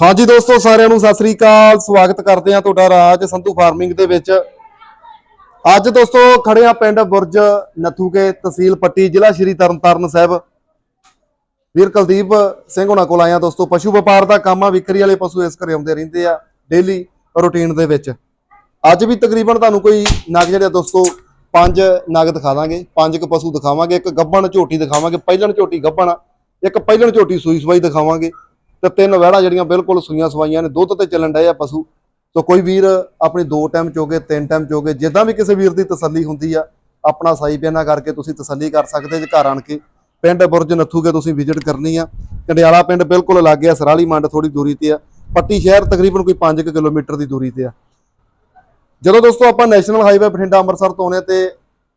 ਹਾਂਜੀ ਦੋਸਤੋ ਸਾਰਿਆਂ ਨੂੰ ਸਤਿ ਸ੍ਰੀ ਅਕਾਲ। ਸਵਾਗਤ ਕਰਦੇ ਹਾਂ ਤੁਹਾਡਾ ਰਾਜ ਸੰਧੂ ਫਾਰਮਿੰਗ ਦੇ ਵਿੱਚ। ਅੱਜ ਦੋਸਤੋ ਖੜੇ ਆ ਪਿੰਡ ਬੁਰਜ ਨਥੂਕੇ ਤਹਿਸੀਲ ਪੱਟੀ ਜ਼ਿਲ੍ਹਾ ਸ਼੍ਰੀ ਤਰਨਤਾਰਨ ਸਾਹਿਬ। ਵੀਰ ਕੁਲਦੀਪ ਸਿੰਘ ਹੁਣਾਂ ਕੋਲ ਆਇਆ ਦੋਸਤੋ ਪਸ਼ੂ ਵਪਾਰ ਦਾ ਕੰਮ ਆ ਵਿਕਰੀ ਵਾਲੇ ਪਸ਼ੂ ਇਸ ਘਰੇ ਆਉਂਦੇ ਰਹਿੰਦੇ ਆ ਡੇਲੀ ਰੂਟੀਨ ਦੇ ਵਿੱਚ। ਅੱਜ ਵੀ ਤਕਰੀਬਨ ਤੁਹਾਨੂੰ ਕੋਈ ਨਗ ਜਿਹੜੇ ਆ ਦੋਸਤੋ ਪੰਜ ਨਗ ਦਿਖਾ ਦਾਂਗੇ। ਪੰਜ ਕੁ ਪਸ਼ੂ ਦਿਖਾਵਾਂਗੇ ਇੱਕ ਗੱਬਣ ਝੋਟੀ ਦਿਖਾਵਾਂਗੇ ਪਹਿਲਣ ਝੋਟੀ ਗੱਬਣ ਆ, ਇੱਕ ਪਹਿਲਣ ਝੋਟੀ ਸੂਈ ਸਵਾਈ ਦਿਖਾਵਾਂਗੇ। ਤੇ ਤਿੰਨ ਵਹਿੜਾ ਜਿਹੜੀਆਂ ਬਿਲਕੁਲ ਸੂਈਆਂ ਸਵਾਈਆਂ ਨੇ, ਦੁੱਧ ਤੇ ਚੱਲਣ ਡਏ ਆ ਪਸ਼ੂ। ਸੋ ਕੋਈ ਵੀਰ ਆਪਣੀ ਦੋ ਟਾਈਮ ਚੋਗੇ, ਤਿੰਨ ਟਾਈਮ ਚੋਗੇ, ਜਿੱਦਾਂ ਵੀ ਕਿਸੇ ਵੀਰ ਦੀ ਤਸੱਲੀ ਹੁੰਦੀ ਆ, ਆਪਣਾ ਸਾਈ ਪਿਆਨਾ ਕਰਕੇ ਤੁਸੀਂ ਤਸੱਲੀ ਕਰ ਸਕਦੇ ਜੇ ਘਰ ਆਣ ਕੇ। ਪਿੰਡ ਬੁਰਜ ਨੱਥੂਗੇ ਤੁਸੀਂ ਵਿਜ਼ਿਟ ਕਰਨੀ ਆ। ਕੰਡਿਆਲਾ ਪਿੰਡ ਬਿਲਕੁਲ ਲਾਗੇ ਆ, ਸਰਾਲੀ ਮੰਡ ਥੋੜੀ ਦੂਰੀ ਤੇ ਆ। ਪੱਟੀ ਸ਼ਹਿਰ ਤਕਰੀਬਨ ਕੋਈ 5 ਕਿਲੋਮੀਟਰ ਦੀ ਦੂਰੀ ਤੇ ਆ। ਜਦੋਂ ਦੋਸਤੋ ਆਪਾਂ ਨੈਸ਼ਨਲ ਹਾਈਵੇ ਬਠਿੰਡਾ ਅੰਮ੍ਰਿਤਸਰ ਤੋਂ ਆਉਂਦੇ ਤੇ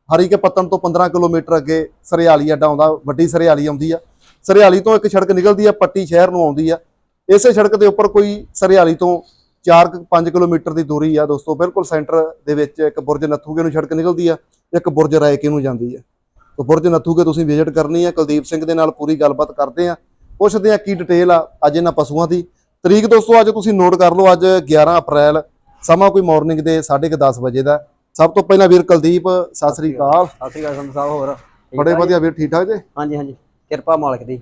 ਹਰੀਕੇ ਪੱਤਨ ਤੋਂ 15 ਕਿਲੋਮੀਟਰ ਅੱਗੇ ਸਰਿਆਲੀ ਅੱਡਾ ਆਉਂਦਾ, ਵੱਡੀ ਸਰਿਆਲੀ ਆਉਂਦੀ ਆ। ਸਰਿਆਲੀ ਤੋਂ ਇੱਕ ਸੜਕ ਨਿਕਲਦੀ ਆ ਪੱਟੀ ਸ਼ਹਿਰ ਨੂੰ ਆਉਂਦੀ ਆ। ਇਸੇ ਸੜਕ ਦੇ ਉੱਪਰ ਕੋਈ ਸਰਿਆਲੀ ਤੋਂ 4-5 ਕਿਲੋਮੀਟਰ ਦੀ ਦੂਰੀ ਆ ਦੋਸਤੋ ਬਿਲਕੁਲ ਸੈਂਟਰ ਦੇ ਵਿੱਚ ਇੱਕ ਬੁਰਜ ਨੱਥੂਗੇ ਨੂੰ ਸੜਕ ਨਿਕਲਦੀ ਆ ਇੱਕ ਬੁਰਜ ਰਾਏਕੇ ਨੂੰ ਜਾਂਦੀ ਆ। ਤੋਂ ਬੁਰਜ ਨੱਥੂਗੇ ਤੁਸੀਂ ਵਿਜ਼ਿਟ ਕਰਨੀ ਆ ਕੁਲਦੀਪ ਸਿੰਘ ਦੇ ਨਾਲ ਪੂਰੀ ਗੱਲਬਾਤ ਕਰਦੇ ਆ। ਪੁੱਛਦੇ ਆ ਕੀ ਡਿਟੇਲ ਆ ਅੱਜ ਇਹਨਾਂ ਪਸ਼ੂਆਂ ਦੀ। ਤਰੀਕ ਦੋਸਤੋ ਅੱਜ ਤੁਸੀਂ ਨੋਟ ਕਰ ਲਓ ਅੱਜ 11 ਅਪ੍ਰੈਲ ਸਮਾਂ ਕੋਈ ਮਾਰਨਿੰਗ ਦੇ 10:30 ਵਜੇ ਦਾ। ਸਭ ਤੋਂ ਪਹਿਲਾਂ ਵੀਰ ਕੁਲਦੀਪ ਸਤਿ ਸ੍ਰੀ ਅਕਾਲ। ਸਤਿ ਸ਼੍ਰੀ ਅਕਾਲ ਸਾਹਿਬ ਹੋਰ? ਬੜੇ ਵਧੀਆ ਵੀਰ ਠੀਕ ਠਾਕ ਜੀ? ਹਾਂਜੀ ਹਾਂਜੀ। ਕਿਰਪਾ ਮਾਲਕ ਦੀ।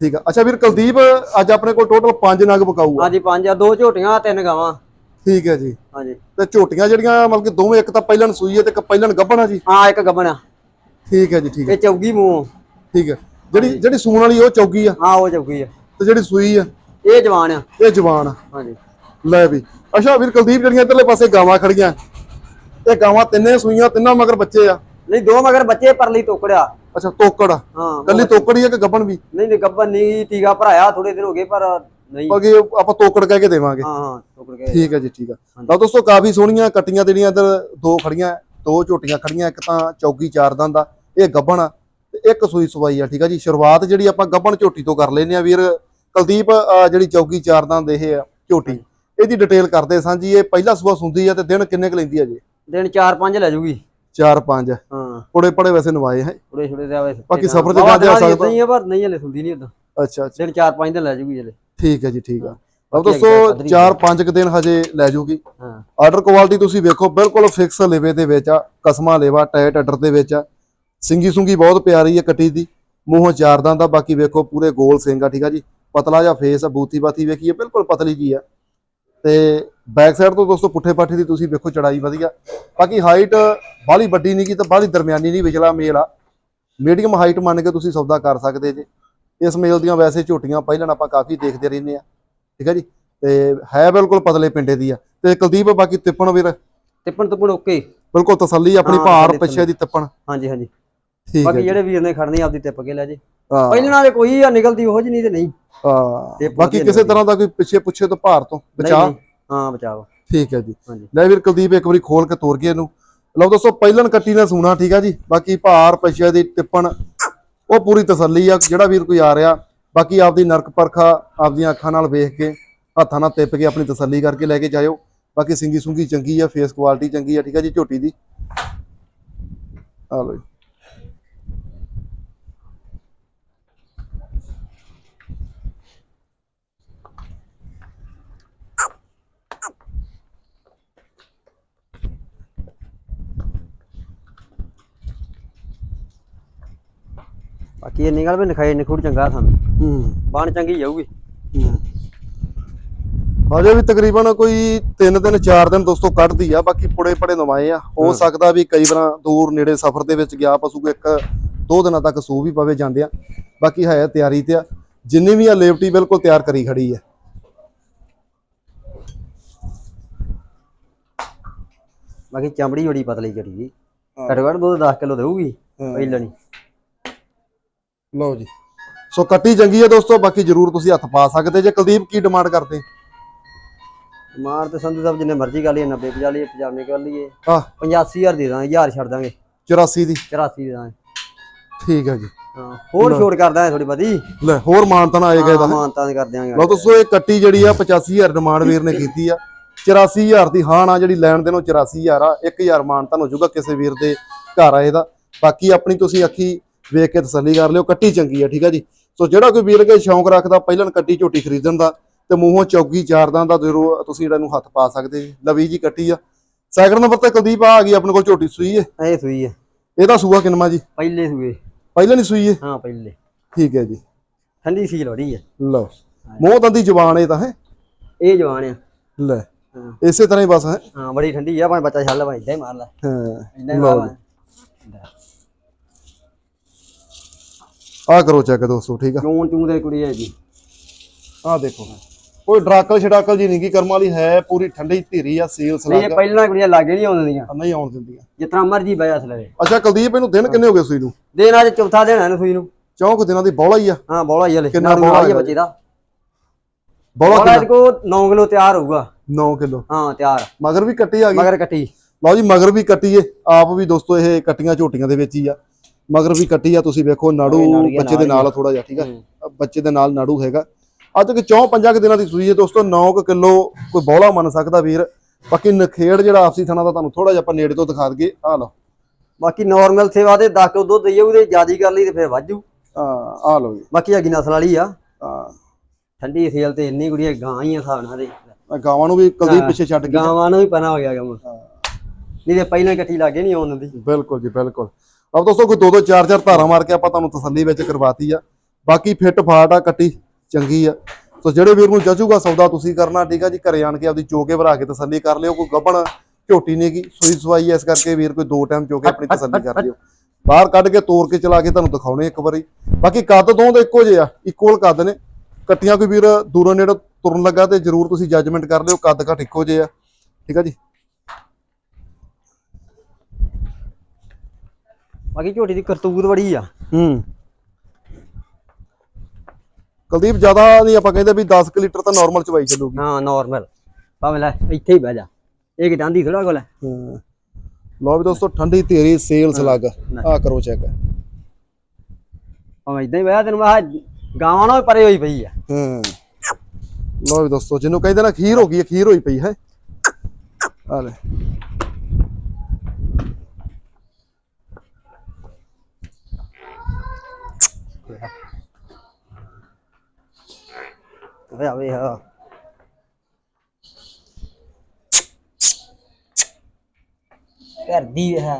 ਠੀਕ ਆ। ਅੱਛਾ ਵੀਰ ਕੁਲਦੀਪ ਅੱਜ ਆਪਣੇ ਕੋਲ ਟੋਟਲ 5 ਨਗ ਬਕਾਊ ਆ ਹਾਂਜੀ ਪੰਜ ਆ ਦੋ ਝੋਟੀਆਂ ਤਿੰਨ ਗਾਵਾਂ। ਠੀਕ ਹੈ ਜੀ। ਹਾਂਜੀ। ਤੇ ਝੋਟੀਆਂ ਜਿਹੜੀਆਂ ਮਤਲਬ ਕਿ ਦੋਵੇਂ ਇੱਕ ਤਾਂ ਪਹਿਲਣ ਸੂਈ ਹੈ ਤੇ ਇੱਕ ਪਹਿਲਣ ਗੱਭਣ ਆ ਜੀ? ਹਾਂ ਇੱਕ ਗੱਬਣ ਆ। ਠੀਕ ਹੈ ਜੀ ਠੀਕ ਹੈ। ਇਹ ਚੌਗੀ ਮੂੰਹ। ਠੀਕ ਹੈ। ਜਿਹੜੀ ਜਿਹੜੀ ਸੂਣ ਵਾਲੀ ਉਹ ਚੌਗੀ ਆ? ਹਾਂ ਉਹ ਚੌਗੀ ਆ। ਤੇ ਜਿਹੜੀ ਸੂਈ ਆ? ਇਹ ਜਵਾਨ ਆ। ਇਹ ਜਵਾਨ ਆ। ਹਾਂਜੀ। ਲੈ ਵੀ। ਅੱਛਾ ਵੀਰ ਕੁਲਦੀਪ ਜਿਹੜੀਆਂ ਇੱਧਰਲੇ ਪਾਸੇ ਗਾਵਾਂ ਖੜੀਆਂ ਇਹ ਗਾਵਾਂ ਤਿੰਨੇ ਸੂਈਆਂ ਤਿੰਨਾਂ ਮਗਰ ਬੱਚੇ ਆ? ਨਹੀਂ ਦੋ ਮਗਰ ਬੱਚੇ ਪਰਲੀ ਟੋਕੜਿਆ ਅੱਛਾ ਤੋਕੜ। ਹਾਂ ਕੱਲੀ ਤੋਕੜ ਹੀ ਆ ਕਿ ਗੱਭਣ ਵੀ? ਨਹੀਂ ਨਹੀਂ ਗੱਬਨ ਨਹੀਂ ਟੀਗਾ ਭਰਾਇਆ ਥੋੜੇ ਦਿਨ ਹੋ ਗਏ ਪਰ ਨਹੀਂ। ਅੱਗੇ ਆਪਾਂ ਤੋਕੜ ਕਹਿ ਕੇ ਦੇਵਾਂਗੇ। ਹਾਂ ਹਾਂ ਟੋਕੜ ਗਏ ਠੀਕ ਹੈ ਜੀ ਠੀਕ ਹੈ ਲਓ ਦੋਸਤੋ ਕਾਫੀ ਸੋਹਣੀਆਂ ਕੱਟੀਆਂ ਜਿਹੜੀਆਂ ਇੱਧਰ ਦੋ ਖੜੀਆਂ ਦੋ ਝੋਟੀਆਂ ਖੜੀਆਂ ਇੱਕ ਤਾਂ ਚੌਗੀ ਚਾਰ ਦੰਦ ਆ ਇਹ ਗੱਭਣ ਆ ਤੇ ਇੱਕ ਸੂਈ ਸਵਾਈ ਆ ਠੀਕ ਆ ਜੀ। ਸ਼ੁਰੂਆਤ ਜਿਹੜੀ ਆਪਾਂ ਗੱਭਣ ਝੋਟੀ ਤੋਂ ਕਰ ਲੈਨੇ ਆ ਵੀਰ। ਕੁਲਦੀਪ ਜਿਹੜੀ ਚੌਗੀ ਚਾਰ ਦੰਦ ਇਹ ਆ ਝੋਟੀ ਇਹਦੀ ਡਿਟੇਲ ਕਰਦੇ ਸਾਂਝੀ ਇਹ ਪਹਿਲਾ ਸੂਆ ਸੁੰਦੀ ਆ ਤੇ ਦਿਨ ਕਿੰਨੇ ਕੁ ਲੈਂਦੀ ਆ ਜੀ? ਦਿਨ 4-5 ਲੈ ਜੂਗੀ। 4-5 ਹਾਂ। ਪੜੇ ਪੜੇ ਵੈਸੇ ਨਵਾਏ ਹੈ। ਥੋੜੇ ਥੋੜੇ ਦੇ ਆਵੇ ਬਾਕੀ ਸਫ਼ਰ ਤੇ ਆ ਸਕਦਾ। ਨਹੀਂ ਆ ਪਰ ਨਹੀਂ ਹਲੇ ਸੁਣਦੀ ਨਹੀਂ ਉਦਾਂ ਅੱਛਾ ਅੱਛਾ। ਦਿਨ 4-5 ਦਿਨ ਲੈ ਜੂਗੀ ਹਲੇ। ਠੀਕ ਹੈ ਜੀ ਠੀਕ ਆ ਲਓ ਦੋਸਤੋ ਅੱਗੇ ਪੱਧਰੀ 4-5 ਦਿਨ ਹਜੇ ਲੈ ਜੂਗੀ। ਹਾਂ। ਆਰਡਰ ਕੁਆਲਿਟੀ ਤੁਸੀਂ ਵੇਖੋ ਬਿਲਕੁਲ ਫਿਕਸ ਲੇਵੇ ਦੇ ਵਿੱਚ ਆ ਕਸਮਾ ਲੇਵਾ ਟਾਇਟ ਆਰਡਰ ਦੇ ਵਿੱਚ ਆ। ਸਿੰਗੀ ਸੁੰਗੀ ਬਹੁਤ ਪਿਆਰੀ ਹੈ ਕੱਟੀ ਦੀ ਮੂੰਹੋਂ ਚਾਰ ਦਾ ਬਾਕੀ ਵੇਖੋ ਪੂਰੇ ਗੋਲ ਸਿੰਘ ਆ ਠੀਕ ਆ ਜੀ। ਪਤਲਾ ਜਿਹਾ ਫੇਸ ਆ ਬੂਤੀ ਬਾਤੀ ਵੇਖੀਏ ਬਿਲਕੁਲ ਪਤਲੀ ਜੀ ਆ। ਤੇ ਬੈਕ ਸਾਈਡ ਤੋਂ ਦੋਸਤੋ ਪੁੱਠੇ ਪਾਠੇ ਦੀ ਤੁਸੀਂ ਵੇਖੋ ਚੜਾਈ ਵਧੀਆ। ਬਾਕੀ ਹਾਈਟ ਬਾਹਲੀ ਵੱਡੀ ਨਹੀਂ ਕੀ ਤਾਂ ਬਾਹਲੀ ਦਰਮਿਆਨੀ ਨਹੀਂ ਵਿਚਲਾ ਮੇਲ ਆ। ਮੀਡੀਅਮ ਹਾਈਟ ਮੰਨ ਕੇ ਤੁਸੀਂ ਸੌਦਾ ਕਰ ਸਕਦੇ ਜੇ। ਇਸ ਮੇਲ ਦੀਆਂ ਵੈਸੇ ਝੋਟੀਆਂ ਪਹਿਲਾਂ ਆਪਾਂ ਕਾਫੀ ਦੇਖਦੇ ਰਹਿੰਦੇ ਆ। ਠੀਕ ਹੈ ਜੀ? ਤੇ ਹੈ ਬਿਲਕੁਲ ਪਤਲੇ ਪਿੰਡੇ ਦੀ ਆ। ਤੇ ਕੁਲਦੀਪ ਬਾਕੀ ਤਿੱਪਣ ਵੀਰ? ਟਿੱਪਣ ਟੁੱਪਣ ਓਕੇ ਬਿਲਕੁਲ ਤਸੱਲੀ ਆਪਣੀ ਭਾਰ ਪਿੱਛੇ ਦੀ ਤਿੱਪਣ। ਹਾਂਜੀ ਹਾਂਜੀ। ਠੀਕ ਬਾਕੀ। ਜਿਹੜੇ ਵੀਰ ਨੇ ਖੜਨੀ ਆਪਦੀ ਟਿੱਪ ਕੇ ਲੈ ਜੇ। ਪਹਿਲਾਂ ਨਾਲੇ ਕੋਈ ਆ ਨਿਕਲਦੀ ਉਹ ਜੀ ਨਹੀਂ ਤੇ ਨਹੀਂ। ਹਾਂ। ਬਾਕੀ ਕਿਸੇ। ਤਰ੍ਹਾਂ ਦਾ ਕੋਈ ਪਿੱਛੇ ਪੁੱਛੇ ਤੋਂ ਭਾਰ ਤੋਂ ਬਚਾ। ਹਾਂ ਬਚਾਓ ਠੀਕ ਹੈ ਜੀ। ਲੈ ਵੀਰ ਕੁਲਦੀਪ ਇੱਕ ਵਾਰੀ ਖੋਲ ਕੇ ਤੋਰ ਗਿਆ ਇਹਨੂੰ। ਲਓ ਦੋਸਤੋ ਪਹਿਲਨ ਕੱਟੀ ਨੇ ਸੂਣਾ ਠੀਕ ਆ ਜੀ। ਬਾਕੀ ਭਾਰ ਪਿੱਛੇ ਦੀ ਟਿੱਪਣ ਉਹ ਪੂਰੀ ਤਸੱਲੀ ਆ। ਜਿਹੜਾ ਵੀਰ ਕੋਈ ਆ ਰਿਹਾ ਬਾਕੀ ਆਪਦੀ ਨਰਕ ਪਰਖਾ ਆਪਦੀਆਂ ਅੱਖਾਂ ਨਾਲ ਵੇਖ ਕੇ ਹੱਥਾਂ ਨਾਲ ਟਿੱਪ ਕੇ ਆਪਣੀ ਤਸੱਲੀ ਕਰਕੇ ਲੈ ਕੇ ਜਾਇਓ। ਬਾਕੀ ਸਿੰਗੀ ਸੁੰਗੀ ਚੰਗੀ ਆ ਫੇਸ ਕੁਆਲਿਟੀ ਚੰਗੀ ਆ ਠੀਕ ਆ ਜੀ ਝੋਟੀ ਦੀ। ਆ ਲਓ ਬਾਕੀ ਇਹ ਨਿਕਲ ਵੀ ਨਖਾਈ ਨਖੂੜ ਚੰਗਾ ਸਾਨੂੰ। ਹੂੰ। ਬਾਣ ਚੰਗੀ ਜਾਊਗੀ। ਹਜੇ ਵੀ ਤਕਰੀਬਨ ਕੋਈ 3 ਦਿਨ 4 ਦਿਨ ਦੋਸਤੋ ਕੱਢਦੀ ਆ ਬਾਕੀ ਪੁੜੇ ਪੜੇ ਨਵਾਏ ਆ। ਹੋ। ਸਕਦਾ ਵੀ ਕਈ ਵਾਰ ਦੂਰ ਨੇੜੇ ਸਫ਼ਰ ਦੇ ਵਿੱਚ ਗਿਆ ਪਸ਼ੂ ਇੱਕ ਦੋ ਦਿਨਾਂ ਤੱਕ ਸੂ ਵੀ ਪਵੇ ਜਾਂਦੇ ਆ। ਬਾਕੀ ਹੈ ਤਿਆਰੀ ਤੇ ਆ। ਜਿੰਨੀ ਵੀ ਆ ਲੇਵਟੀ ਬਿਲਕੁਲ ਤਿਆਰ ਕਰੀ ਖੜੀ ਆ। ਬਾਕੀ ਚਮੜੀ ਬੜੀ ਪਤਲੀ ਜੜੀ ਜੀ। ਘੱਟੋ ਘੱਟ ਦੁੱਧ 10 ਕਿਲੋ ਦੇਊਗੀ ਪਹਿਲਾਂ ਨਹੀਂ। ਲਓ ਜੀ। ਸੋ ਕੱਟੀ ਚੰਗੀ ਆ ਦੋਸਤੋ ਬਾਕੀ ਜਰੂਰ ਤੁਸੀਂ ਹੱਥ ਪਾ ਸਕਦੇ। ਜੇ ਕੁਲਦੀਪ ਕੀ ਡਿਮਾਂਡ ਕਰਦੇ? ਮਾਰ ਤੇ ਸੰਧੂ ਸਾਹਿਬ ਜਿੰਨੇ ਮਰਜ਼ੀ ਲਈਏ 90 50 ਲਈਏ 95 ਕਰ ਲਈਏ। ਆ 85000 ਦੇ ਦਾਂਗੇ 1000 ਛੱਡ ਦਾਂਗੇ। 84 ਦੀ। 84 ਦੇ ਦਾਂਗੇ। ਠੀਕ ਹੈ ਜੀ। ਹਾਂ ਹੋਰ ਛੋਟ ਕਰ ਦਾਂਗੇ ਥੋੜੀ ਵਧੀ ਲੈ ਹੋਰ ਮਾਨਤਾ ਨਾ ਆਏਗਾ ਇਹਦਾ ਮਾਨਤਾਂ ਦੇ ਕਰ ਦਿਆਂਗੇ। ਲਓ ਦੋਸਤੋ ਇਹ ਕੱਟੀ ਜਿਹੜੀ ਆ 85000 ਡਿਮਾਂਡ ਵੀਰ ਨੇ ਕੀਤੀ ਆ। 84000 ਦੀ ਹਾਨ ਆ ਜਿਹੜੀ ਲੈਣ ਦੇਣੋਂ 84000 ਆ। 1000 ਮਾਨਤਾ ਹੋ ਜਾਊਗਾ ਕਿਸੇ ਵੀਰ ਦੇ ਘਰ ਆਏ ਦਾ। ਬਾਕੀ ਆਪਣੀ ਤੁਸੀਂ ਅੱਖੀ ਵੇਖ ਕੇ ਤਸੱਲੀ ਕਰ ਲਿਓ ਕੱਟੀ ਚੰਗੀ ਆ ਠੀਕ ਆ ਜੀ। ਸੋ ਜਿਹੜਾ ਕੋਈ ਵੀਰ ਕੇ ਸ਼ੌਂਕ ਰੱਖਦਾ ਪਹਿਲਾਂ ਕੱਟੀ ਝੋਟੀ ਖਰੀਦਣ ਦਾ ਤੇ ਮੂੰਹੋਂ ਚੌਗੀ ਚਾਰਦਾਂ ਦਾ ਜ਼ਰੂਰ ਤੁਸੀਂ ਜਿਹੜਾ ਨੂੰ ਹੱਥ ਪਾ ਸਕਦੇ ਜੀ। ਲਵੀ ਜੀ ਕੱਟੀ ਆ। ਸੈਕਿੰਡ ਨੰਬਰ ਤੇ ਕੁਲਦੀਪ ਆ ਗਈ ਆਪਣੇ ਕੋਲ ਝੋਟੀ ਸੂਈ ਹੈ ਇਹ ਸੂਈ ਹੈ ਇਹਦਾ ਸੂਆ ਕਿੰਨਵਾ ਜੀ? ਪਹਿਲੇ ਸੂਏ। ਪਹਿਲਾਂ ਨਹੀਂ ਸੂਈ ਹੈ ਹਾਂ ਪਹਿਲੇ। ਠੀਕ ਹੈ ਜੀ। ਠੰਡੀ ਸੀਲ ਹੋ ਰਹੀ ਹੈ ਲਓ ਮੂੰਹ ਦੰਦੀ ਜ਼ਬਾਨ ਇਹ ਤਾਂ ਹੈ? ਇਹ ਜਵਾਨ ਆ। ਲੈ ਇਸੇ ਤਰ੍ਹਾਂ ਹੀ ਬਸ ਹੈ? ਹਾਂ ਬੜੀ ਠੰਡੀ ਆ ਭਾਵੇਂ ਬੱਚਾ ਛੱਲ ਭਾਵੇਂ ਇਦਾਂ ਹੀ ਮਾਰ ਲੈ। ਹਾਂ ਇਦਾਂ ਹੀ ਮਾਰ ਲੈ। ਆ ਕਰੋ ਚੈੱਕ ਦੋਸਤੋ ਠੀਕ ਆ? ਚੂੰ ਚੂੰ ਦੇ ਕੁੜੀ ਹੈ ਜੀ। ਆ ਦੇਖੋ ਕੋਈ ਡਰਾਕਲ ਛਡਾਕਲ ਜੀ ਨਹੀਂ ਕੀ ਕਰਮ ਵਾਲੀ ਹੈ ਪੂਰੀ ਠੰਡੀ ਧੀਰੀ ਆ ਸੀਲ ਨਹੀਂ ਸਲਾਗ। ਇਹ ਪਹਿਲਾਂ ਕੁੜੀਆਂ ਲਾਗੇ ਨਹੀਂ ਆਉਂਦੀਆਂ ਨਹੀਂ ਆਉਣ ਦਿੰਦੀਆਂ। ਜਿਤਨਾ ਮਰਜ਼ੀ ਬਿਆਸ ਲਵੇ ਅੱਛਾ ਕੁਲਦੀਪ ਇਹਨੂੰ ਦਿਨ ਕਿੰਨੇ ਹੋ ਗਏ ਸੂਈ ਨੂੰ? ਦਿਨ ਅੱਜ ਚੌਥਾ ਦਿਨ ਹੈ ਨਾ ਸੂਈ ਨੂੰ। ਚੌਂਕ ਦਿਨਾਂ ਦੀ ਬੌਲਾ ਹੀ ਆ। ਹਾਂ ਬੋਲਾ ਹੀ ਹਲੇ। ਕਿੰਨਾ ਬੋਲਾ ਹੈ ਬੱਚੇ ਦਾ। ਬੌਲਾ ਬੋਲਾ ਇਹਦੇ ਕੋ 9 ਕਿਲੋ ਤਿਆਰ ਹੋਊਗਾ। 9 ਕਿਲੋ। ਹਾਂ ਤਿਆਰ। ਮਗਰ ਵੀ ਕੱਟੀ ਆ ਗਈ। ਮਗਰ ਕੱਟੀ। ਲਓ ਜੀ ਮਗਰ ਵੀ ਕੱਟੀ ਏ। ਆਪ ਵੀ ਦੋਸਤੋ ਇਹ ਕੱਟੀਆਂ ਝੋਟੀਆਂ ਦੇ ਵਿੱਚ ਹੀ ਆ। ਮਗਰ ਵੀ ਕੱਟੀ ਆ ਤੁਸੀਂ ਵੇਖੋ ਨਾੜੂ ਬੱਚੇ ਦੇ ਨਾਲ ਥੋੜਾ ਜਿਹਾ ਠੀਕ ਆ। ਬੱਚੇ ਦੇ ਨਾਲ ਨਾੜੂ ਹੈਗਾ। ਅੱਜ ਕਿ ਚੌਂ ਪੰਜਾਂ ਕੁ ਦਿਨਾਂ ਦੀ ਸੂਈ ਹੈ ਦੋਸਤੋ 9 ਕਿਲੋ ਕੋਈ ਬੌਲਾ ਮੰਨ ਸਕਦਾ ਵੀਰ। ਬਾਕੀ ਨਖੇੜ ਜਿਹੜਾ ਆਪਸੀ ਥਣਾ ਦਾ ਤੁਹਾਨੂੰ ਥੋੜਾ ਜਿਹਾ ਆਪਾਂ ਨੇੜੇ ਤੋਂ ਦਿਖਾ ਦਈਏ। ਆ ਲਓ। ਬਾਕੀ ਨਾਰਮਲ ਸੇਵਾ ਦੇ 10 ਕਿਲੋ ਦੁੱਧ ਦਈਏ ਉਹਦੇ ਜਿਆਦੀ ਕਰ ਲਈ ਤੇ ਫਿਰ ਵਾਜੂ ਆ ਆ ਲਓ ਜੀ। ਬਾਕੀ ਹੈਗੀ ਨਸਲ ਵਾਲੀ ਆ। ਠੰਡੀ ਸੇਲ ਤੇ ਇੰਨੀ ਕੁੜੀਆਂ ਗਾਂ ਹੀ ਆ ਨਾਲ ਦੇ। ਗਾਵਾਂ ਨੂੰ ਵੀ ਕਦੀ। ਪਿੱਛੇ ਛੱਡ ਗਈ ਗਾਵਾਂ ਨੂੰ ਵੀ ਪਨਾ ਹੋ ਗਿਆ ਕੰਮ। ਨਹੀਂ ਤੇ ਪਹਿਲਾਂ ਇਕੱਠੀ ਲੱਗੇ ਨਹੀਂ ਆਉਣ ਦੀ ਬਿਲਕੁਲ ਜੀ ਬਿਲਕੁਲ। ਆਪ ਦੋਸਤੋ ਕੋਈ ਦੋ ਦੋ ਚਾਰ ਚਾਰ ਧਾਰਾਂ ਮਾਰ ਕੇ ਆਪਾਂ ਤੁਹਾਨੂੰ ਤਸੱਲੀ ਵਿੱਚ ਕਰਵਾਤੀ ਆ ਬਾਕੀ ਫਿੱਟ ਫਾਟ ਆ ਕੱਟੀ ਚੰਗੀ ਆ ਸੋ ਜਿਹੜੇ ਵੀਰ ਨੂੰ ਜਚੂਗਾ ਸੌਦਾ ਤੁਸੀਂ ਕਰਨਾ ਠੀਕ ਆ ਜੀ ਘਰੇ ਆਣ ਕੇ ਆਪਦੀ ਚੋਕੇ ਭਰਾ ਕੇ ਤਸੱਲੀ ਕਰ ਲਿਓ ਕੋਈ ਗੱਬਣ ਝੋਟੀ ਨਹੀਂ ਗੀ ਸੂਈ ਸਵਾਈ ਇਸ ਕਰਕੇ ਵੀਰ ਕੋਈ ਦੋ ਟਾਈਮ ਚੋਕੇ ਆਪਣੀ ਤਸੱਲੀ ਕਰ ਲਿਓ ਬਾਹਰ ਕੱਢ ਕੇ ਤੋੜ ਕੇ ਚਲਾ ਕੇ ਤੁਹਾਨੂੰ ਦਿਖਾਉਣੇ ਇੱਕ ਵਾਰੀ ਬਾਕੀ ਕੱਦ ਦੋਵਾਂ ਦੇ ਇੱਕੋ ਜਿਹੇ ਆ ਇਕੁਅਲ ਕੱਦ ਨੇ ਕੱਟੀਆਂ ਕੋਈ ਵੀਰ ਦੂਰੋਂ ਨੇੜੇ ਤੁਰਨ ਲੱਗਾ ਤੇ ਜਰੂਰ ਤੁਸੀਂ ਜੱਜਮੈਂਟ ਕਰ ਲਿਓ ਕੱਦ ਘੱਟ ਇੱਕੋ ਜਿਹੇ ਆ ਠੀਕ ਆ ਜੀ ਬਾਕੀ ਝੋਟੀ ਦੀ ਕਰਤੂਤ ਬੜੀ ਆ। ਹੂੰ। ਕੁਲਦੀਪ ਜ਼ਿਆਦਾ ਨਹੀਂ ਆਪਾਂ ਕਹਿੰਦੇ ਵੀ 10 ਕੁ ਲੀਟਰ ਤਾਂ ਨਾਰਮਲ ਚਵਾਈ ਚੱਲੂਗੀ। ਹਾਂ ਨਾਰਮਲ ਭਾਵੇਂ ਲੈ ਇੱਥੇ ਹੀ ਬਹਿ ਜਾ। ਇਹ ਕਿ ਡਾਂਦੀ ਥੋੜਾ ਕੋਲ ਹਾਂ? ਲਓ ਵੀ ਦੋਸਤੋ ਠੰਡੀ ਤੇਰੀ ਸੇਲਸ ਲੱਗ ਆ ਕਰੋ ਚੈੱਕ ਭਾਵੇਂ ਇਦਾਂ ਹੀ ਬਹਿ ਤੈਨੂੰ ਮੈਂ ਗਾਵਾਂ ਨਾਲ ਪਰੇ ਹੋਈ ਪਈ ਆ। ਹਾਂ। ਲਓ ਵੀ ਦੋਸਤੋ ਜਿਹਨੂੰ ਕਹਿੰਦੇ ਨਾ ਖੀਰ ਹੋ ਗਈ ਖੀਰ ਹੋਈ ਪਈ ਹੈ। ਆ ਲੈ। ਵੇ ਆਵੇ ਹਾਂ ਕਰਦੀ ਹੈ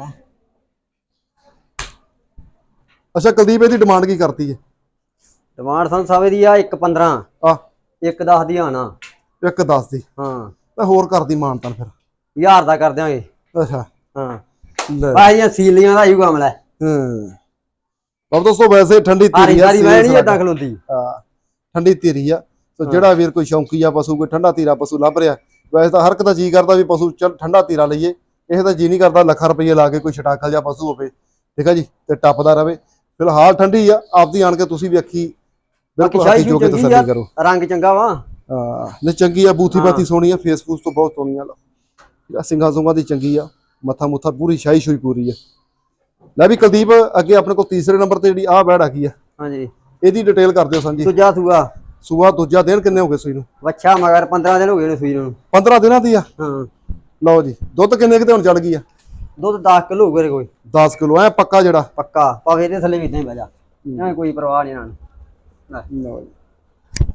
ਅੱਛਾ ਕੁਲਦੀਪ ਇਹਦੀ ਡਿਮਾਂਡ ਕੀ ਕਰਤੀ ਹੈ ਡਿਮਾਂਡ ਸੰਤ ਸਾਵੇ ਦੀ ਆ 1.15 ਆ। 1.10 ਦੀ ਆਣਾ ਇੱਕ 10 ਦੀ। ਹਾਂ। ਤਾਂ ਹੋਰ ਕਰਦੀ ਮਾਨਤਨ ਫਿਰ। ਹਜ਼ਾਰ ਦਾ ਕਰ ਦਿਆਂਗੇ। ਅੱਛਾ। ਹਾਂ। ਲੈ। ਬਾਹੀਆਂ ਸੀਲੀਆਂ ਦਾ ਹੀ ਕੰਮ ਲੈ। ਹਾਂ। ਲਓ ਦੋਸਤੋ ਵੈਸੇ ਠੰਡੀ ਤੇਰੀ ਆ ਸਾਰੀ ਹਾਂ। ਠੰਡੀ ਧੀਰੀ ਆ। ਸੋ ਜਿਹੜਾ ਵੀਰ ਕੋਈ ਸ਼ੌਂਕੀ ਆ ਪਸ਼ੂ ਕੋਈ ਠੰਡਾ ਧੀਰਾ ਪਸ਼ੂ ਲੱਭ ਰਿਹਾ ਵੈਸੇ ਤਾਂ ਹਰ ਇੱਕ ਦਾ ਜੀ ਕਰਦਾ ਵੀ ਪਸ਼ੂ ਚੱਲ ਠੰਡਾ ਧੀਰਾ ਲਈਏ। ਇਹ ਤਾਂ ਜੀ ਨਹੀਂ ਕਰਦਾ ਲੱਖਾਂ ਰੁਪਏ ਲਾ ਕੇ ਕੋਈ ਛਟਾਕਲ ਜਾਂ ਪਸ਼ੂ ਹੋਵੇ ਠੀਕ ਆ ਜੀ? ਤੇ ਟੱਪਦਾ ਰਵੇ। ਫਿਲਹਾਲ ਠੰਡੀ ਆ ਆਪਦੀ ਆਣ ਕੇ ਤੁਸੀਂ ਵੀ ਅੱਖੀ ਬਿਲਕੁਲ ਹੱਥੀ ਜੋ ਕੇ ਤਸੱਲੀ ਆ। ਕਰੋ। ਰੰਗ ਚੰਗਾ ਵਾ। ਹਾਂ ਨੇ ਚੰਗੀ ਆ ਬੂਥੀ ਹਾਂ। ਬਾਤੀ ਸੋਹਣੀ ਆ ਫੇਸ ਫੂਸ ਤੋਂ ਬਹੁਤ ਸੋਹਣੀ ਆ ਲਓ। ਸਿੰਘਾਂ ਸੁੰਗਾਂ ਦੀ ਚੰਗੀ ਆ ਮੱਥਾ ਮੁੱਥਾ ਪੂਰੀ ਸ਼ਾਹੀ ਸ਼ੂਈ ਪੂਰੀ ਆ। ਲੈ ਵੀ ਕੁਲਦੀਪ ਅੱਗੇ ਆਪਣੇ ਕੋਲ ਤੀਸਰੇ ਨੰਬਰ ਤੇ ਜਿਹੜੀ ਆਹ ਬੈੜ ਆ ਗਈ ਆ ਹਾਂਜੀ। ਇਹਦੀ ਡਿਟੇਲ ਕਰ ਦਿਓ ਸਾਂਝੀ। ਦੂਜਾ ਸੂਆ। ਸੂਆ ਦੂਜਾ ਦਿਨ ਕਿੰਨੇ ਹੋ ਗਏ ਸੂਈ ਨੂੰ? ਵੱਛਾ ਮਗਰ 15 ਦਿਨ ਹੋ ਗਏ ਨੇ ਸੂਈ ਨੂੰ। 15 ਦਿਨਾਂ ਦੀ ਆ? ਹਾਂ। ਲਓ ਜੀ ਦੁੱਧ ਕਿੰਨੇ ਕਿਤੇ ਹੁਣ ਚੜ ਗਈ ਆ? ਦੁੱਧ 10 ਕਿਲੋ ਹੋ ਗਏ ਕੋਈ 10 ਕਿਲੋ ਐ ਪੱਕਾ ਜਿਹੜਾ? ਪੱਕਾ ਭਾਵੇਂ ਇਹਦੇ ਥੱਲੇ ਵੀ ਇਦਾਂ ਹੀ ਬਹਿ ਜਾ। ਐਵੇਂ ਕੋਈ ਪਰਵਾਹ ਨਹੀਂ ਇਹਨਾਂ ਨੂੰ ਲਓ ਜੀ।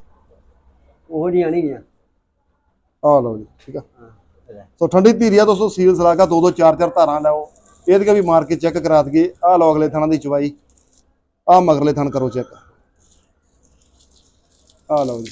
ਉਹ ਨਹੀਂ ਗਿਆ ਆ ਲਓ ਜੀ ਠੀਕ ਆ। ਸੋ ਠੰਡੀ ਧੀਰੀਆ ਦੋਸਤੋ ਸੀਲ ਸਲਾਗਾ ਦੋ ਦੋ ਚਾਰ ਚਾਰ ਧਾਰਾਂ ਲਾਓ ਇਹਦੀਆਂ ਵੀ ਮਾਰ ਕੇ ਚੈੱਕ ਕਰਾ ਦਈਏ। ਆ ਲਓ ਅਗਲੇ ਥਾਣਾ ਦੀ ਚਵਾਈ ਆ ਮਗਰਲੇ ਥਣ ਕਰੋ ਚੈੱਕ। ਆ ਲਓ ਜੀ।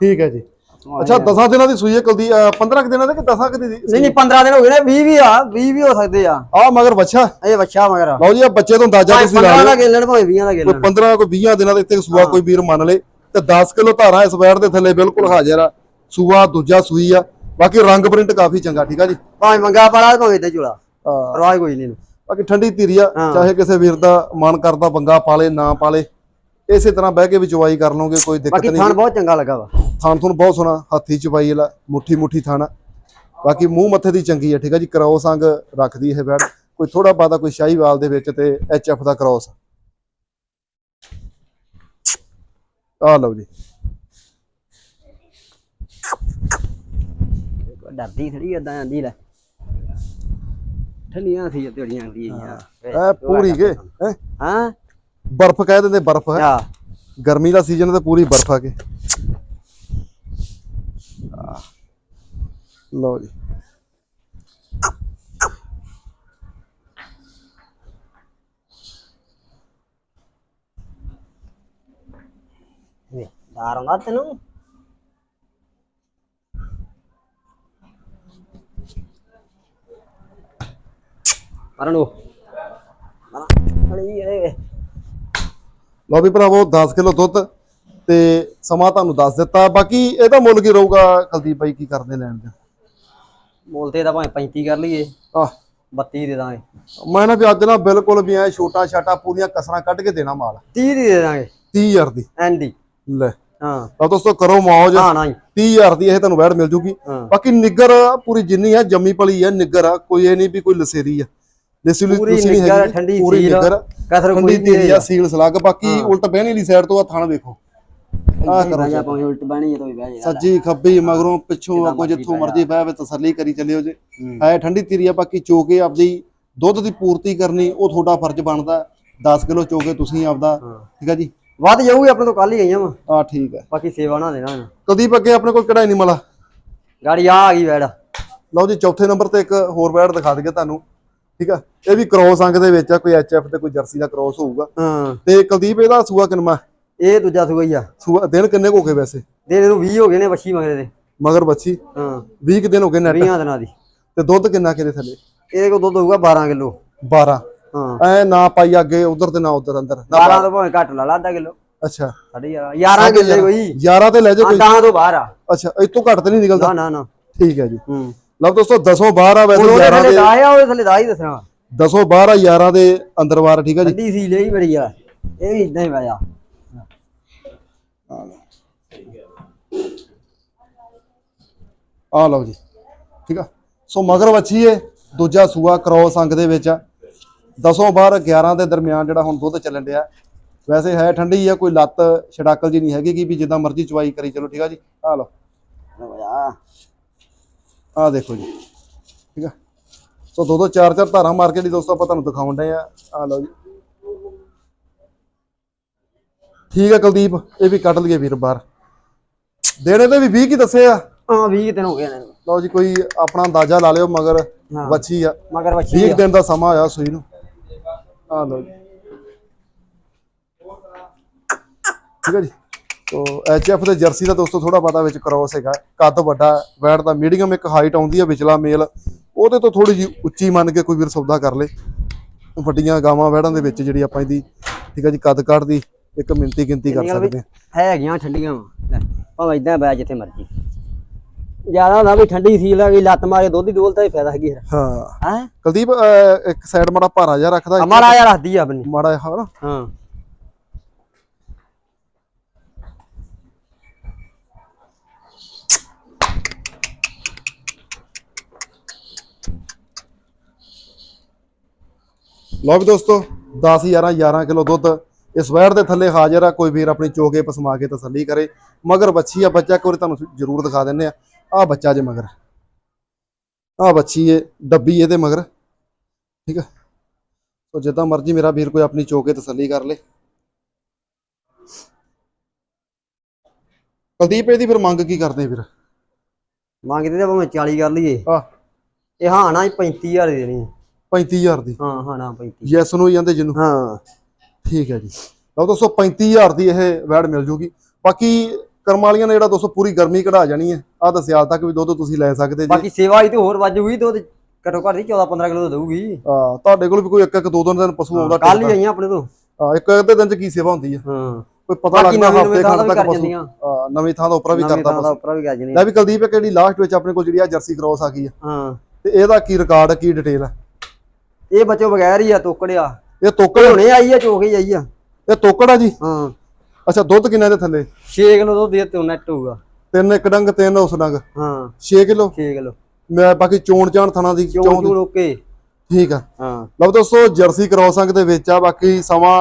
ਠੀਕ ਹੈ ਜੀ। ਅੱਛਾ 10 ਦਿਨਾਂ ਦੀ ਸੂਈ ਹੈ ਕੁਲਦੀ 15 ਦਿਨਾਂ ਦੀ ਕਿ 10 ਕਿ ਦੀ ਨਹੀਂ ਨਹੀਂ 15 ਦਿਨ ਹੋ ਗਏ ਨੇ 20 ਵੀ ਆ 20 ਵੀ ਹੋ ਸਕਦੇ ਆ। ਆ ਮਗਰ ਬੱਚਾ ਇਹ ਵੱਛਾ ਮਗਰ ਲਓ ਜੀ ਆ ਬੱਚੇ ਤੋਂ ਅੰਦਾਜ਼ਾ ਤੁਸੀਂ ਲਾ 15 ਲਓ। ਦਾ ਗੇਲਣ ਭਾਵੇਂ 20 ਦਾ ਕੋਈ ਗੇਲਣ। 15 ਕੋਈ 20 ਦਿਨਾਂ ਦੇ ਇੱਥੇ ਸੂਆ ਕੋਈ ਵੀਰ ਮੰਨ ਲੇ। ਤੇ 10 ਕਿਲੋ ਧਾਰਾਂ ਇਸ ਵੈਰ ਦੇ ਥੱਲੇ ਬਿਲਕੁਲ ਹਾਜ਼ਰ ਆ। ਸੂਆ ਦੂਜਾ ਸੂਈ ਆ। ਬਾਕੀ ਰੰਗ ਪ੍ਰਿੰਟ ਕਾਫੀ ਚੰਗਾ ਠੀਕ ਆ ਜੀ? ਭਾਵੇਂ ਮੰਗਾ ਪਾਲਾ ਭਾਵੇਂ ਇਦਾਂ ਝੋਲਾ ਪਰਵਾਹ ਕੋਈ ਨਹੀਂ। ਬਾਕੀ ਠੰਡੀ ਧੀਰੀ ਆ। ਚਾਹੇ ਕਿਸੇ ਵੀਰ ਦਾ ਮਨ ਕਰਦਾ ਬੰਗਾ ਪਾਲੇ ਨਾ ਪਾਲੇ ਇਸੇ ਤਰ੍ਹਾਂ ਬਹਿ ਕੇ ਵੀ ਚਵਾਈ ਕਰ ਲਓਗੇ ਕੋਈ ਦਿੱਕਤ ਬਾਕੀ ਨਹੀਂ। ਥਣ ਬਹੁਤ ਚੰਗਾ ਲੱਗਾ ਵਾ। ਥਾਨ ਤੁਹਾਨੂੰ ਬਹੁਤ ਸੋਹਣਾ ਹੱਥੀ ਚਵਾਈ ਵਾਲਾ ਮੁੱਠੀ ਮੁੱਠੀ ਥਾਣਾ। ਬਾਕੀ ਮੂੰਹ ਮੱਥੇ ਦੀ ਚੰਗੀ ਹੈ ਠੀਕ ਆ ਜੀ? ਕ੍ਰੋਸ ਅੰਗ ਰੱਖਦੀ ਇਹ ਬੈੜ ਕੋਈ ਥੋੜਾ ਬਾਦਾ ਕੋਈ ਸ਼ਾਹੀਵਾਲ ਦੇ ਵਿੱਚ ਤੇ ਐਚਐਫ ਦਾ ਕ੍ਰੋਸ ਆ ਲਓ ਜੀ। ਡਰਦੀ ਥੜੀ ਇਦਾਂ ਆਂਦੀ ਲੈ। ਠੰਡੀਆਂ ਸੀ ਤੇੜੀਆਂ ਆਂਦੀ ਆ ਐ ਪੂਰੀ ਕੇ ਹੈਂ? ਹਾਂ? ਬਰਫ਼ ਕਹਿ ਦਿੰਦੇ ਬਰਫ਼ ਹੈ। ਆ ਗਰਮੀ ਦਾ ਸੀਜ਼ਨ ਤੇ ਪੂਰੀ ਬਰਫ ਆ ਕੇ। ਲਓ ਜੀ। ਵੇ ਡਰ ਆਉਂਦਾ ਤੈਨੂੰ? ਮਰਨ ਉਹ ਮਰਨ ਅੜੀ ਇਹ। ਲਓ ਵੀ ਭਰਾਵੋ 10 ਕਿਲੋ ਦੁੱਧ ਤੇ ਸਮਾਂ ਤੁਹਾਨੂੰ ਦੱਸ ਦਿੱਤਾ। ਬਾਕੀ ਇਹਦਾ ਮੁੱਲ ਕੀ ਰਹੂਗਾ ਕੁਲਦੀਪ ਬਾਈ ਕੀ ਕਰਦੇ ਲੈਣ ਦੇ ਮੁੱਲ ਤੇ ਇਹਦਾ ਭਾਵੇਂ 35 ਕਰ ਲਈਏ। ਆਹ। 32 ਦੇ ਦਾਂਗੇ। ਮੈਂ ਨਾ ਵੀ ਅੱਜ ਨਾ ਬਿਲਕੁਲ ਵੀ ਐ ਛੋਟਾ ਛਾਟਾ ਪੂਰੀਆਂ ਕਸਰਾਂ ਕੱਢ ਕੇ ਦੇਣਾ ਮਾਲ। 30 ਦੀ ਦੇ ਦਾਂਗੇ। 30000 ਦੀ। ਐਂਡੀ ਲੈ। ਹਾਂ। ਲਓ ਦੋਸਤੋ ਕਰੋ ਮੌਜ। ਹਾਂ ਨਾ ਜੀ 30000 ਦੀ ਇਹ ਤੁਹਾਨੂੰ ਵੈੜ ਮਿਲ ਜੂਗੀ। ਬਾਕੀ ਨਿੱਗਰ ਪੂਰੀ ਜਿੰਨੀ ਹੈ ਜੰਮੀ ਪਲੀ ਹੈ ਨਿੱਗਰ ਆ ਕੋਈ ਇਹ ਨਹੀਂ ਵੀ ਕੋਈ ਲਸੇਰੀ ਆ। ਪੂਰੀ ਤੁਸੀਂ ਨਹੀਂ ਹੈਗੀ ਠੰਡੀ ਪੂਰੀ ਸੀਲ, ਨਿੱਗਰ ਕਸਰ ਠੰਡੀ ਕੋਈ ਤੇਰੀ ਆ ਸੀਲ ਸਲੱਗ ਬਾਕੀ ਉਲਟ ਬਹਿਣੀ ਵਾਲੀ ਸਾਈਡ ਤੋਂ ਆ ਥਣ ਵੇਖੋ। ਆਹ ਕਰੋ ਰਾਜਾ ਭਾਵੇਂ ਉਲਟ ਬਣੀ ਤਾਂ ਵੀ ਬਹਿ ਜਾ ਸੱਜੀ ਖੱਬੀ ਮਗਰੋਂ ਪਿੱਛੋਂ ਆ ਕੋਈ ਜਿੱਥੋਂ ਮਰਜ਼ੀ ਬਹਿ ਵੇ ਤਸੱਲੀ ਕਰੀ ਚੱਲਿਓ ਜੇ। ਹੈ। ਠੰਡੀ ਤੇਰੀ ਆ ਬਾਕੀ ਚੋਕੇ ਆਪਦੀ ਦੁੱਧ ਦੀ ਪੂਰਤੀ ਕਰਨੀ ਉਹ ਤੁਹਾਡਾ ਫਰਜ਼ ਬਣਦਾ। 10 ਕਿਲੋ ਚੋਕੇ ਤੁਸੀਂ ਆਪਦਾ ਠੀਕ ਆ ਜੀ? ਵੱਧ ਜਾਊਗੀ ਆਪਣੇ ਤੋਂ ਕੱਲ ਹੀ ਗਈਆਂ ਵਾ। ਆ ਠੀਕ ਹੈ ਬਾਕੀ ਸੇਵਾ ਨਾ ਦੇਣਾ ਇਹਨਾਂ। ਕੁਲਦੀਪ ਅੱਗੇ ਆਪਣੇ ਕੋਲ ਕਿਹੜਾ ਐਨੀਮਲ ਆ? ਗਾੜੀ ਆ ਆ ਗਈ ਵੈੜ ਲਓ ਜੀ ਚੌਥੇ ਨੰਬਰ ਤੇ ਇੱਕ ਹੋਰ ਬੈਡ ਦਿਖਾ ਦਈਏ ਤੁਹਾਨੂੰ। ਠੀਕ ਆ? ਇਹ ਵੀ ਕ੍ਰੋਸ ਅੰਗ ਦੇ ਵਿੱਚ ਆ ਕੋਈ ਐਚਐਫ ਤੇ ਕੋਈ ਜਰਸੀ ਦਾ ਕ੍ਰੋਸ ਹੋਊਗਾ। ਹਾਂ। ਤੇ ਕੁਲਦੀਪ ਇਹਦਾ ਸੂਆ ਕਿੰਨਾ? ਇਹ ਦੂਜਾ ਸੂਆ ਹੀ ਆ। ਸੂਆ ਦਿਨ ਕਿੰਨੇ ਕੁ ਹੋ ਗਏ ਵੈਸੇ? ਦੇ ਇਹਨੂੰ 20 ਹੋ ਗਏ ਨੇ ਵੱਛੀ ਮਗਰੇ ਦੇ। ਮਗਰ ਬੱਚੀ ਹਾਂ। 20 ਕੁ ਦਿਨ ਹੋ ਗਏ ਨੈਟ 20 ਦਿਨਾਂ ਦੀ। ਤੇ ਦੁੱਧ ਕਿੰਨਾ ਕਿਹਦੇ ਥੱਲੇ? ਇਹਦੇ ਕੋਲ ਦੁੱਧ ਹੋਊਗਾ 12 ਕਿਲੋ। 12 ਹਾਂ। ਐ ਨਾ ਪਾਈ ਅੱਗੇ ਉਧਰ ਤੇ ਨਾ ਉਧਰ ਅੰਦਰ। ਨਾ 12 ਤੋਂ ਭਾਵੇਂ ਘੱਟ ਲਾ ਲਾ ਅੱਧਾ ਕਿਲੋ। ਅੱਛਾ। ਸਾਢੇ 11 11 ਕਿੱਲੇ ਕੋਈ। 11 ਤੇ ਲੈ ਜਾ ਕੋਈ। ਆਂਡਾ ਤੋਂ ਬਾਹਰ ਆ। ਅੱਛਾ ਇਹ ਤੋਂ ਘੱਟ ਤੇ ਨਹੀਂ ਨਿਕਲਦਾ? ਨਾ ਨਾ ਨਾ। ਠੀਕ ਹੈ ਜੀ। ਹੂੰ। ਲਓ ਦੋਸਤੋ 10 12 ਆ ਵੈਸੇ ਉਹਦੇ 11 ਥੱਲੇ ਦੇ ਦਾ ਆ ਉਹਦੇ ਥੱਲੇ ਦਾ ਹੀ ਦੱਸਣਾ। 10 12 11 ਦੇ ਅੰਦਰ ਵਾਰ ਠੀਕ ਹੈ ਜੀ? ਠੰਡੀ ਸੀ ਲਈ ਬੜੀ ਆ। ਇਹ ਵੀ ਇਦਾਂ ਹੀ ਵਾਇਆ ਆ ਲਓ ਜੀ ਠੀਕ ਆ? ਸੋ ਮਗਰ ਵੱਛੀ ਏ ਦੂਜਾ ਸੂਆ ਕ੍ਰੋਸ ਅੰਗ ਦੇ ਵਿੱਚ ਆ। 10 12 11 ਦੇ ਦਰਮਿਆਨ ਜਿਹੜਾ ਹੁਣ ਦੁੱਧ ਚੱਲਣ ਡਿਆ। ਵੈਸੇ ਹੈ ਠੰਡੀ ਆ ਕੋਈ ਲੱਤ ਛੜਾਕਲ ਜੀ ਨਹੀਂ ਹੈਗੀ ਕਿ ਵੀ ਜਿੱਦਾਂ ਮਰਜ਼ੀ ਚਵਾਈ ਕਰੀ ਚਲੋ ਠੀਕ ਆ ਜੀ? ਆ ਲਓ। ਵਾਇਆ ਆ ਦੇਖੋ ਜੀ ਠੀਕ ਆ। ਸੋ ਦੋ ਦੋ ਚਾਰ ਚਾਰ ਧਾਰਾਂ ਮਾਰ ਕੇ ਦੀ ਦੋਸਤੋ ਆਪਾਂ ਤੁਹਾਨੂੰ ਦਿਖਾਉਣ ਡਏ ਆ ਆ ਲਓ ਜੀ। ਠੀਕ ਆ ਕੁਲਦੀਪ ਇਹ ਵੀ ਕੱਢ ਲਈਏ ਵੀਰ ਬਾਹਰ। ਦੇਣੇ ਤੇ ਵੀ 20 ਕੀ ਦੱਸੇ ਆ? ਹਾਂ 20 ਦਿਨ ਹੋ ਗਏ ਨੇ। ਲਓ ਜੀ ਕੋਈ ਆਪਣਾ ਅੰਦਾਜ਼ਾ ਲਾ ਲਿਓ ਮਗਰ। ਵੱਛੀ ਆ। ਮਗਰ ਵੱਛੀ 20 ਦਿਨ ਦਾ ਸਮਾਂ ਹੋਇਆ ਸੂਈ ਨੂੰ। ਆ ਲਓ ਜੀ। ਠੀਕ ਹੈ ਜੀ। ਤੋ ਐਚਐਫ ਦੇ ਜਰਸੀ ਦਾ ਦੋਸਤੋ ਥੋੜਾ ਪਤਾ ਵਿੱਚ ਕ੍ਰੋਸ ਹੈਗਾ। ਕੱਦ ਵੱਡਾ ਵੈਟ ਦਾ ਮੀਡੀਅਮ ਇੱਕ ਹਾਈਟ ਆਉਂਦੀ ਹੈ ਵਿਚਲਾ ਮੇਲ। ਉਹਦੇ ਤੋਂ ਥੋੜੀ ਜੀ ਉੱਚੀ ਮੰਨ ਕੇ ਕੋਈ ਵੀਰ ਸੌਦਾ ਕਰ ਲੇ। ਵੱਡੀਆਂ ਗਾਵਾਂ ਵੈੜਾਂ ਦੇ ਵਿੱਚ ਜਿਹੜੀ ਆਪਾਂ ਇਹਦੀ ਠੀਕ ਹੈ ਜੀ ਕੱਦ ਕੱਢ ਦੀ ਇੱਕ ਮਿੰਤੀ ਗਿਣਤੀ ਕਰ ਸਕਦੇ ਹਾਂ ਹੈਗੀਆਂ ਠੰਡੀਆਂ ਭਾਵੇਂ ਇਦਾਂ ਬੈ ਜਿੱਥੇ ਮਰਜ਼ੀ। ਜ਼ਿਆਦਾ ਹੁੰਦਾ ਵੀ ਠੰਡੀ ਸੀ ਲੱਗੀ ਲੱਤ ਮਾਰੇ ਦੁੱਧ ਦੀ ਡੋਲ ਤਾਂ ਹੀ ਫਾਇਦਾ ਹੈਗੀ ਹਾਂ। ਹੈ? ਕੁਲਦੀਪ ਇੱਕ ਸਾਈਡ ਮਾੜਾ ਭਾਰਾ ਜਿਹਾ ਰੱਖਦਾ। ਮਾੜਾ ਜਿਹਾ ਰੱਖਦੀ ਆ ਆਪਣੀ। ਮਾੜਾ ਹਨਾ? ਹਾਂ। ਲਓ ਵੀ ਦੋਸਤੋ 10 11 11 ਕਿਲੋ ਦੁੱਧ। ਇਸ ਵੈੜ ਦੇ ਥੱਲੇ ਹਾਜ਼ਰ ਆ ਕੋਈ ਵੀਰ ਆਪਣੀ ਚੋਗੇ ਪਸਮਾ ਕੇ ਤਸੱਲੀ ਕਰੇ। ਮਗਰ ਬੱਚੀ ਆ ਬੱਚਾ ਵਾਰੀ ਤੁਹਾਨੂੰ ਜ਼ਰੂਰ ਦਿਖਾ ਦਿੰਨੇ ਆ। ਆ ਬੱਚਾ ਜੇ ਮਗਰ। ਆ ਬੱਚੀ ਏ ਡੱਬੀ ਇਹਦੇ ਮਗਰ। ਠੀਕ ਆ? ਸੋ ਜਿੱਦਾਂ ਮਰਜ਼ੀ ਮੇਰਾ ਵੀਰ ਕੋਈ ਆਪਣੀ ਚੋਕੇ ਤਸੱਲੀ ਕਰ ਲੇ। ਕੁਲਦੀਪ ਇਹਦੀ ਫਿਰ ਮੰਗ ਕੀ ਕਰਦੇ ਵੀਰ ਮੰਗਦੇ ਤਾਂ ਭਾਵੇਂ 40 ਕਰ ਲਈਏ। ਆ। ਇਹ ਹਾਂ ਨਾ 35000 ਦੀ ਦੇਣੀ। 35000 ਦੀ। ਹਾਂ ਹਾਂ ਨਾ 35 ਯੈਸ ਨੂੰ ਹੀ ਜਾਂਦੇ ਜਿਹਨੂੰ ਹਾਂ। ਠੀਕ ਹੈ ਜੀ। ਲਓ ਦੋਸਤੋ 35000 ਦੀ ਇਹ ਵੈੜ ਮਿਲ ਜੂਗੀ। ਬਾਕੀ ਕਰਮ ਵਾਲੀਆਂ ਨੇ ਜਿਹੜਾ ਦੋਸਤੋ ਪੂਰੀ ਗਰਮੀ ਕਢਾ ਜਾਣੀ ਹੈ। ਆ ਦੱਸਿਆ ਹਾਲ ਤੱਕ ਵੀ ਦੁੱਧ ਤੁਸੀਂ ਲੈ ਸਕਦੇ ਜੀ। ਬਾਕੀ ਸੇਵਾ ਹੀ ਤੇ ਹੋਰ ਵੱਜੂਗੀ ਦੁੱਧ ਘੱਟੋ ਘੱਟ ਦੀ 14 15 ਕਿਲੋ ਦੇਊਗੀ। ਆ, ਤੁਹਾਡੇ ਕੋਲ ਵੀ ਕੋਈ ਇੱਕ ਇੱਕ ਦੋ ਦੋ ਦਿਨ ਪਸ਼ੂ ਆਉਂਦਾ ਕੱਲ ਹੀ ਆਈਆਂ ਆਪਣੇ ਤੋਂ। ਆ, ਇੱਕ ਅੱਧੇ ਦਿਨ ਚ ਕੀ ਸੇਵਾ ਹੁੰਦੀ ਹੈ? ਹਾਂ। ਕੋਈ ਪਤਾ ਲੱਗਦਾ ਹਫ਼ਤੇ ਖੰਡ ਤੱਕ ਪਸ਼ੂ। ਆ, ਨਵੀਂ ਥਾਂ ਦਾ ਉੱਪਰ ਵੀ ਨਵੇਂ ਕਰਦਾ ਪਸ਼ੂ। ਉੱਪਰ ਵੀ ਕਰ ਜਣੀ ਲੈ ਵੀ ਕੁਲਦੀਪ ਇੱਕ ਜਿਹੜੀ ਲਾਸਟ ਵਿੱਚ ਆਪਣੇ ਕੋਲ ਜਿਹੜੀ ਆ ਜਰਸੀ ਕ੍ਰੋਸ ਆ ਗਈ ਆ। ਹਾਂ। ਤੇ ਇਹਦਾ ਕੀ ਰਿਕਾਰਡ ਕੀ ਡਿਟੇਲ ਆ? ਇਹ ਬੱਚੋ ਬਗੈਰ ਹੀ ਆ ਤੋਕੜਿਆ। ਇਹ ਤੋਕੜ ਹੁਣੇ ਆਈ ਆ ਚੋਕ ਹੀ ਆਈ ਆ। ਇਹ ਤੋਕੜ ਆ ਜੀ? ਹਾਂ। ਅੱਛਾ ਦੁੱਧ ਕਿੰਨਾ ਦੇ ਥੱਲੇ? 6 ਕਿਲੋ ਦੁੱਧ ਦੇ ਤੇ ਨੈਟ ਹੋਊਗਾ। ਤਿੰਨ ਇੱਕ ਡੰਗ ਤਿੰਨ ਉਸ ਡੰਗ। ਹਾਂ। 6 ਕਿਲੋ? 6 ਕਿਲੋ। ਮੈਂ ਬਾਕੀ ਚੋਣ ਚਾਣ ਥਣਾ ਦੀ ਚੋਣ ਚੂੜ ਓਕੇ। ਠੀਕ ਆ। ਹਾਂ। ਲਓ ਦੋਸਤੋ ਜਰਸੀ ਕ੍ਰੋਸ ਅੰਗ ਦੇ ਵਿੱਚ ਆ ਬਾਕੀ ਸਮਾਂ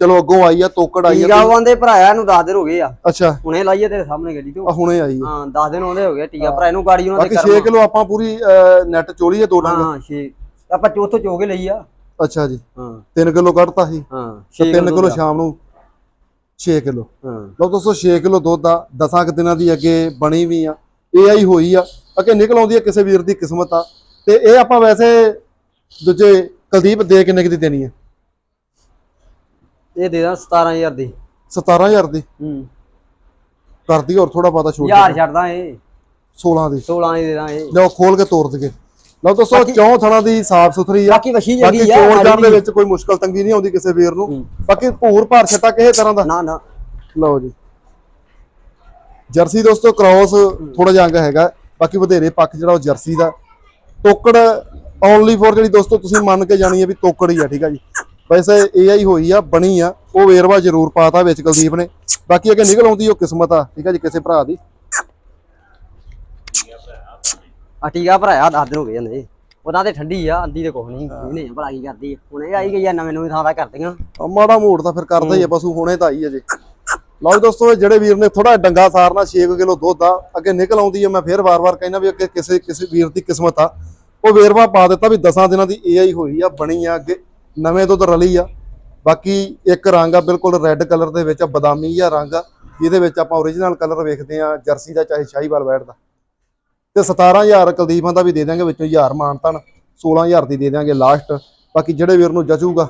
ਚਲੋ ਅੱਗੋਂ ਆਈ ਆ ਤੋਕੜ ਆਈ ਆ। ਆਉਂਦੇ ਭਰਾਇਆ ਨੂੰ 10 ਦਿਨ ਹੋ ਗਏ ਆ। ਅੱਛਾ। ਹੁਣੇ ਲਾਈਏ ਤੇਰੇ ਸਾਹਮਣੇ ਗੱਡੀ ਤੋਂ। ਆ ਹੁਣੇ ਆਈ ਹਾਂ 10 ਦਿਨ ਆਉਂਦੇ ਹੋ ਗਏ। ਟੀਕਾ ਭਰਾ ਇਹਨੂੰ ਗਾੜੀ ਉਹਨਾਂ ਦੇ ਬਾਕੀ 6 ਕਿਲੋ ਆਪਾਂ ਪੂਰੀ ਨੈਟ ਚੋਲੀ ਆ ਦੋ ਡੰਗ। ਹਾਂ 6 ਆਪਾਂ ਚੌਥੋਂ ਚੋਕੇ ਲਈ ਆ। ਅੱਛਾ ਜੀ। ਹਾਂ। 3 ਕਿਲੋ ਕੱਢਤਾ ਸੀ। ਹਾਂ ਤੇ 6 3 ਕਿਲੋ ਸ਼ਾਮ ਨੂੰ 6 ਕਿਲੋ। ਹਾਂ। ਲਓ ਦੋਸਤੋ 6 ਕਿਲੋ ਦੁੱਧ ਆ। 10 ਕੁ ਦਿਨਾਂ ਦੀ ਅੱਗੇ ਬਣੀ ਵੀ ਆ। ਇਹ ਆਈ ਹੋਈ ਆ। ਅੱਗੇ ਨਿਕਲ ਆਉਂਦੀ ਆ ਕਿਸੇ ਵੀਰ ਦੀ ਕਿਸਮਤ ਆ। ਤੇ ਇਹ ਆਪਾਂ ਵੈਸੇ ਦੂਜੇ ਕੁਲਦੀਪ ਦੇ ਕਿੰਨੇ ਕੁ ਦੀ ਦੇਣੀ ਆ? ਇਹ ਦੇ ਦਾਂ 17000 ਦੀ। 17000 ਦੀ? ਹੂੰ। ਕਰਦੀ ਹੋਰ ਥੋੜਾ ਬਹੁਤਾ ਛੋਟ ਯਾਰ ਛੱਡਦਾ ਇਹ। 16 ਦੀ। 16 ਦੀ ਦੇ ਦਾਂ ਇਹ। ਲਓ ਖੋਲ ਕੇ ਤੋੜ ਦਈਏ। ਲਓ ਦੋਸਤੋ ਚੌਂ ਥਣਾ ਦੀ ਸਾਫ਼ ਸੁਥਰੀ ਆ। ਬਾਕੀ ਵਸ਼ੀ ਬਾਕੀ ਜਿਹੜੀ ਆ ਚੋਣ ਜਾਣ ਮਾੜੀ ਦੇ। ਵਿੱਚ ਕੋਈ ਮੁਸ਼ਕਲ ਤੰਗੀ ਨਹੀਂ ਆਉਂਦੀ ਕਿਸੇ ਵੀਰ ਨੂੰ। ਬਾਕੀ ਭੂਰ ਭਾਰ ਛੱਟਾ ਕਿਸੇ ਤਰ੍ਹਾਂ ਦਾ। ਨਾ ਨਾ। ਲਓ ਜੀ। ਜਰਸੀ ਦੋਸਤੋ ਕ੍ਰਾਸ ਥੋੜਾ ਜਿਹਾ ਅੰਗ ਹੈਗਾ। ਬਾਕੀ ਵਧੇਰੇ ਪੱਖ ਜਿਹੜਾ ਉਹ ਜਰਸੀ ਦਾ। ਟੋਕੜ ਓਨਲੀ ਫੋਰ ਜਿਹੜੀ ਦੋਸਤੋ ਤੁਸੀਂ ਮੰਨ ਕੇ ਜਾਣੀ ਹੈ ਵੀ ਤੋਕੜ ਹੀ ਆ ਠੀਕ ਆ ਜੀ। ਵੈਸੇ ਏਆਈ ਹੋਈ ਆ ਬਣੀ ਆ। ਉਹ ਵੇਰਵਾ ਜ਼ਰੂਰ ਪਾਤਾ ਵਿੱਚ ਕੁਲਦੀਪ ਨੇ। ਬਾਕੀ ਅੱਗੇ ਨਿਕਲ ਆਉਂਦੀ ਉਹ ਕਿਸਮਤ ਆ ਠੀਕ ਆ ਜੀ ਕਿਸੇ ਭਰਾ ਦੀ। ਆ ਟੀਕਾ ਭਰਾਇਆ 10 ਦਿਨ ਹੋ ਗਏ ਜਾਂਦੇ ਉਹਦਾ ਤੇ ਠੰਡੀ ਆ ਅੰਦੀ ਤੇ ਕੁਛ ਨਹੀਂ ਇਹਨੇ ਭਲਾ ਕੀ ਕਰਦੀ ਆ। ਹੁਣ ਇਹ ਆਈ ਗਈ ਆ ਨਵੇਂ ਨਵੇਂ ਥਾਂ ਦਾ ਕਰਦੀਆਂ। ਆ ਮਾੜਾ ਮੋੜ ਤਾਂ ਫਿਰ ਕਰਦਾ ਹੀ ਆ ਪਸ਼ੂ ਹੁਣੇ ਤਾਂ ਆਈ ਅਜੇ ਲਓ ਜੀ ਦੋਸਤੋ ਜਿਹੜੇ ਵੀਰ ਨੇ ਥੋੜਾ ਡੰਗਾ ਸਾਰਨਾ 6 ਕਿਲੋ ਦੁੱਧ ਆ ਅੱਗੇ ਨਿਕਲ ਆਉਂਦੀ ਆ ਮੈਂ ਫਿਰ ਵਾਰ-ਵਾਰ ਕਹਿੰਦਾ ਵੀ ਅੱਗੇ ਕਿਸੇ ਕਿਸੇ ਵੀਰ ਦੀ ਕਿਸਮਤ ਆ। ਉਹ ਵੇਰਵਾ ਪਾ ਦਿੱਤਾ ਵੀ 10 ਦਿਨਾਂ ਦੀ ਏਆਈ ਹੋਈ ਆ ਬਣੀ ਆ ਅੱਗੇ ਨਵੇਂ ਦੁੱਧ ਰਲੀ ਆ। ਬਾਕੀ ਇੱਕ ਰੰਗ ਆ ਬਿਲਕੁਲ ਰੈੱਡ ਕਲਰ ਦੇ ਵਿੱਚ ਬਦਾਮੀ ਜਿਹਾ ਰੰਗ ਆ। ਜਿਹਦੇ ਵਿੱਚ ਆਪਾਂ ਓਰੀਜਨਲ ਕਲਰ ਵੇਖਦੇ ਆ ਜਰਸੀ ਦਾ ਚਾਹੇ ਸ਼ਾਹੀਵਾਲ ਵੈਟ ਦਾ। ਤੇ 17000 ਕੁਲਦੀਪਾਂ ਦਾ ਵੀ ਦੇ ਦਾਂਗੇ ਵਿੱਚੋਂ 1000 ਮਾਨਤਨ 16000 ਦੀ ਦੇ ਦਾਂਗੇ ਲਾਸਟ ਬਾਕੀ ਜਿਹੜੇ ਵੀਰ ਨੂੰ ਜਚੂਗਾ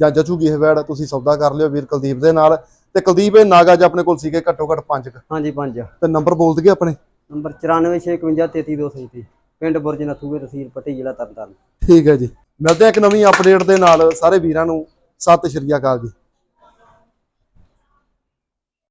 ਜਾਂ ਜਚੂਗੀ ਇਹ ਵੈੜ ਤੁਸੀਂ ਸੌਦਾ ਕਰ ਲਿਓ ਵੀਰ ਕੁਲਦੀਪ ਦੇ ਨਾਲ। ਤੇ ਕੁਲਦੀਪ ਇਹ ਨਾਗਾ ਜ ਆਪਣੇ ਕੋਲ ਸੀਗੇ ਘੱਟੋ ਘੱਟ 5 ਹਾਂਜੀ ਪੰਜ। ਤੇ ਨੰਬਰ ਬੋਲ ਦਈਏ ਆਪਣੇ? ਨੰਬਰ 9465533233 ਪਿੰਡ ਬੁਰਜ ਨਥੂਗੇ ਤਹਿਸੀਲ ਪੱਟੀ ਜ਼ਿਲ੍ਹਾ ਤਰਨਤਾਰਨ। ਠੀਕ ਹੈ ਜੀ। ਮਿਲਦੇ ਆ ਇੱਕ ਨਵੀਂ ਅਪਡੇਟ ਦੇ ਨਾਲ। ਸਾਰੇ ਵੀਰਾਂ ਨੂੰ ਸਤਿ ਸ਼੍ਰੀ ਅਕਾਲ ਜੀ।